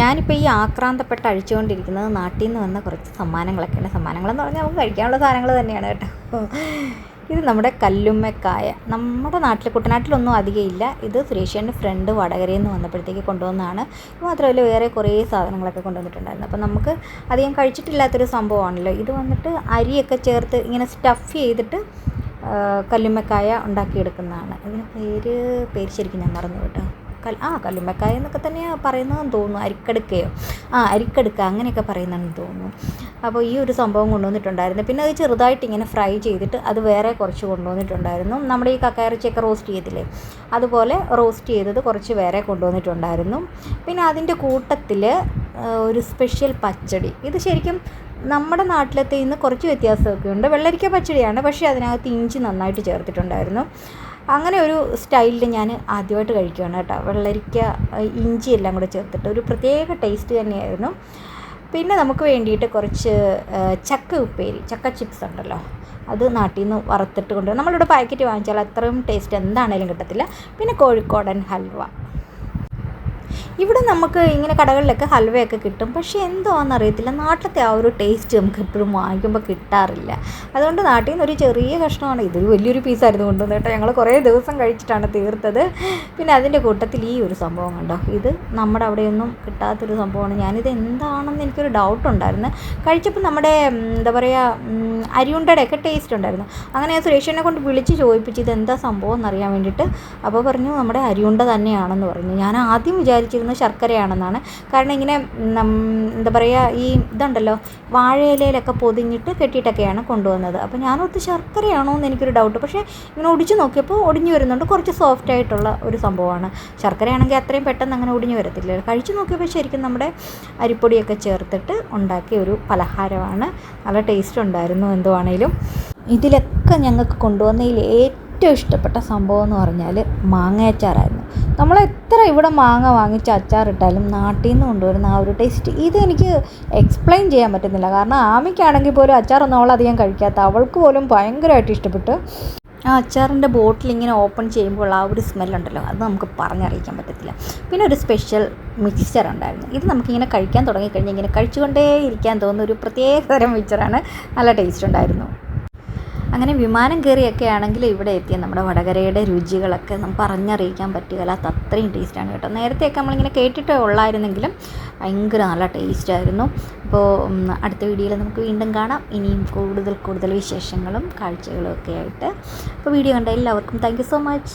ഞാനിപ്പോൾ ഈ ആക്രാന്തപ്പെട്ട് അഴിച്ചുകൊണ്ടിരിക്കുന്നത് നാട്ടിൽ നിന്ന് വന്ന കുറച്ച് സമ്മാനങ്ങളൊക്കെയാണ് സമ്മാനങ്ങളെന്ന് പറഞ്ഞാൽ നമുക്ക് കഴിക്കാനുള്ള സാധനങ്ങൾ തന്നെയാണ് കേട്ടോ. ഇത് നമ്മുടെ കല്ലുമ്മക്കായ. നമ്മുടെ നാട്ടിൽ കുട്ടനാട്ടിലൊന്നും അധികം ഇല്ല. ഇത് സുരേഷേന്റെ ഫ്രണ്ട് വടകരയിൽ നിന്ന് വന്നപ്പോഴത്തേക്ക് കൊണ്ടുവന്നതാണ്. മാത്രമല്ല വേറെ കുറേ സാധനങ്ങളൊക്കെ കൊണ്ടുവന്നിട്ടുണ്ടായിരുന്നു. അപ്പോൾ നമുക്ക് അധികം കഴിച്ചിട്ടില്ലാത്തൊരു സംഭവമാണല്ലോ. ഇത് വന്നിട്ട് അരിയൊക്കെ ചേർത്ത് ഇങ്ങനെ സ്റ്റഫ് ചെയ്തിട്ട് കല്ലുമ്മക്കായ ഉണ്ടാക്കിയെടുക്കുന്നതാണ്. ഇതിന് പേര് പേര് ശരിക്കും ഞാൻ മറന്നു കേട്ടോ. കൽ ആ കല്ലുമ്മക്കായ എന്നൊക്കെ തന്നെയാണ് പറയുന്നതെന്ന് തോന്നുന്നു. അരിക്കടുക്കയോ? ആ അരിക്കടുക്ക അങ്ങനെയൊക്കെ പറയുന്നതെന്ന് തോന്നുന്നു. അപ്പോൾ ഈ ഒരു സംഭവം കൊണ്ടുവന്നിട്ടുണ്ടായിരുന്നു. പിന്നെ അത് ചെറുതായിട്ട് ഇങ്ങനെ ഫ്രൈ ചെയ്തിട്ട് അത് വേറെ കുറച്ച് കൊണ്ടുവന്നിട്ടുണ്ടായിരുന്നു. നമ്മുടെ ഈ കക്കയിറച്ചിയൊക്കെ റോസ്റ്റ് ചെയ്തില്ലേ? അതുപോലെ റോസ്റ്റ് ചെയ്തത് കുറച്ച് വേറെ കൊണ്ടുവന്നിട്ടുണ്ടായിരുന്നു. പിന്നെ അതിന്റെ കൂട്ടത്തിൽ ഒരു സ്പെഷ്യൽ പച്ചടി. ഇത് ശരിക്കും നമ്മുടെ നാട്ടിലത്തെ ഇന്ന് കുറച്ച് വ്യത്യാസമൊക്കെ ഉണ്ട്. വെള്ളരിക്ക പച്ചടിയാണ്. പക്ഷേ അതിനകത്ത് ഇഞ്ചി നന്നായിട്ട് ചേർത്തിട്ടുണ്ടായിരുന്നു. അങ്ങനെ ഒരു സ്റ്റൈലിൽ ഞാൻ ആദ്യമായിട്ട് കഴിക്കുകയാണ് കേട്ടോ. വെള്ളരിക്ക ഇഞ്ചി എല്ലാം കൂടെ ചേർത്തിട്ട് ഒരു പ്രത്യേക ടേസ്റ്റ് തന്നെയായിരുന്നു. പിന്നെ നമുക്ക് വേണ്ടിയിട്ട് കുറച്ച് ചക്ക ഉപ്പേരി ചക്ക ചിപ്സ് ഉണ്ടല്ലോ. അത് നാട്ടിൽ നിന്ന് വറുത്തിട്ട് കൊണ്ടുവരും നമ്മളിവിടെ പാക്കറ്റ് വാങ്ങിച്ചാൽ അത്രയും ടേസ്റ്റ് എന്താണേലും കിട്ടത്തില്ല. പിന്നെ കോഴിക്കോടൻ ഹൽവ. ഇവിടെ നമുക്ക് ഇങ്ങനെ കടകളിലൊക്കെ ഹൽവയൊക്കെ കിട്ടും. പക്ഷേ എന്തോന്ന് അറിയത്തില്ല നാട്ടിലത്തെ ആ ഒരു ടേസ്റ്റ് നമുക്ക് എപ്പോഴും വാങ്ങിക്കുമ്പോൾ കിട്ടാറില്ല. അതുകൊണ്ട് നാട്ടിൽ നിന്ന് ഒരു ചെറിയ കഷ്ണമാണ്. ഇത് വലിയൊരു പീസായിരുന്നു കൊണ്ടുവന്നത് കേട്ടോ. ഞങ്ങൾ കുറേ ദിവസം കഴിച്ചിട്ടാണ് തീർത്തത്. പിന്നെ അതിന്റെ കൂട്ടത്തിൽ ഈ ഒരു സംഭവം കണ്ടോ? ഇത് നമ്മുടെ അവിടെയൊന്നും കിട്ടാത്തൊരു സംഭവമാണ്. ഞാനിത് എന്താണെന്ന് എനിക്കൊരു ഡൗട്ട് ഉണ്ടായിരുന്നു. കഴിച്ചപ്പോൾ നമ്മുടെ എന്താ പറയുക അരിയുണ്ടയുടെ ഒക്കെ ടേസ്റ്റ് ഉണ്ടായിരുന്നു അങ്ങനെ ഞാൻ സുരേഷിനെ കൊണ്ട് വിളിച്ച് ചോദിപ്പിച്ച് ഇത് എന്താ സംഭവം എന്നറിയാൻ വേണ്ടിയിട്ട് അപ്പോൾ പറഞ്ഞു നമ്മുടെ അരിയുണ്ട തന്നെയാണെന്ന് പറഞ്ഞു. ഞാൻ ആദ്യം വിചാരിച്ചിരുന്നത് ശർക്കരയാണെന്നാണ്. കാരണം ഇങ്ങനെ എന്താ പറയുക ഈ ഇതുണ്ടല്ലോ വാഴയിലയിലൊക്കെ പൊതിഞ്ഞിട്ട് കെട്ടിയിട്ടൊക്കെയാണ് കൊണ്ടുവന്നത്. അപ്പോൾ ഞാനൊത്ത് ശർക്കരയാണോ എന്ന് എനിക്കൊരു ഡൗട്ട് പക്ഷേ ഇങ്ങനെ ഒടിച്ച് നോക്കിയപ്പോൾ ഒടിഞ്ഞു വരുന്നുണ്ട്. കുറച്ച് സോഫ്റ്റ് ആയിട്ടുള്ള ഒരു സംഭവമാണ്. ശർക്കരയാണെങ്കിൽ അത്രയും പെട്ടെന്ന് അങ്ങനെ ഒടിഞ്ഞു വരത്തില്ല കഴിച്ചു നോക്കിയപ്പോൾ ശരിക്കും നമ്മുടെ അരിപ്പൊടിയൊക്കെ ചേർത്തിട്ട് ഉണ്ടാക്കിയ ഒരു പലഹാരമാണ്. നല്ല ടേസ്റ്റ് ഉണ്ടായിരുന്നു എന്തോ ആണേലും ഇതിലൊക്കെ ഞങ്ങൾക്ക് കൊണ്ടുവന്നതിൽ ഏറ്റവും ഇഷ്ടപ്പെട്ട സംഭവം എന്ന് പറഞ്ഞാൽ മാങ്ങയച്ചാറായിരുന്നു. നമ്മൾ എത്ര ഇവിടെ മാങ്ങ വാങ്ങിച്ച് അച്ചാറിട്ടാലും നാട്ടിൽ നിന്ന് കൊണ്ടുവരുന്ന ആ ഒരു ടേസ്റ്റ് ഇത് എനിക്ക് എക്സ്പ്ലെയിൻ ചെയ്യാൻ പറ്റുന്നില്ല. കാരണം ആമിക്കാണെങ്കിൽ പോലും അച്ചാറൊന്നും അവൾ കഴിക്കാത്ത അവൾക്ക് പോലും ഭയങ്കരമായിട്ട് ഇഷ്ടപ്പെട്ടു. ആ അച്ചാറിന്റെ ബോട്ടിൽ ഇങ്ങനെ ഓപ്പൺ ചെയ്യുമ്പോൾ ആ ഒരു സ്മെല്ലുണ്ടല്ലോ അത് നമുക്ക് പറഞ്ഞറിയിക്കാൻ പറ്റത്തില്ല. പിന്നെ ഒരു സ്പെഷ്യൽ മിക്സ്ചർ ഉണ്ടായിരുന്നു. ഇത് നമുക്കിങ്ങനെ കഴിക്കാൻ തുടങ്ങിക്കഴിഞ്ഞാൽ ഇങ്ങനെ കഴിച്ചുകൊണ്ടേ ഇരിക്കാൻ തോന്നുന്ന ഒരു പ്രത്യേക തരം മിക്സ്ചറാണ്. നല്ല ടേസ്റ്റ് ഉണ്ടായിരുന്നു. അങ്ങനെ വിമാനം കയറിയൊക്കെ ആണെങ്കിൽ ഇവിടെ എത്തിയ നമ്മുടെ വടകരയുടെ രുചികളൊക്കെ നമുക്ക് പറഞ്ഞറിയിക്കാൻ പറ്റുകയില്ലാത്ത അത്രയും ടേസ്റ്റാണ് കേട്ടോ. നേരത്തെയൊക്കെ നമ്മളിങ്ങനെ കേട്ടിട്ടേ ഉള്ളായിരുന്നെങ്കിലും ഭയങ്കര നല്ല ടേസ്റ്റായിരുന്നു അപ്പോൾ അടുത്ത വീഡിയോയിൽ നമുക്ക് വീണ്ടും കാണാം. ഇനിയും കൂടുതൽ കൂടുതൽ വിശേഷങ്ങളും കാഴ്ചകളും ഒക്കെ ആയിട്ട്. അപ്പോൾ വീഡിയോ കണ്ട എല്ലാവർക്കും താങ്ക് സോ മച്ച്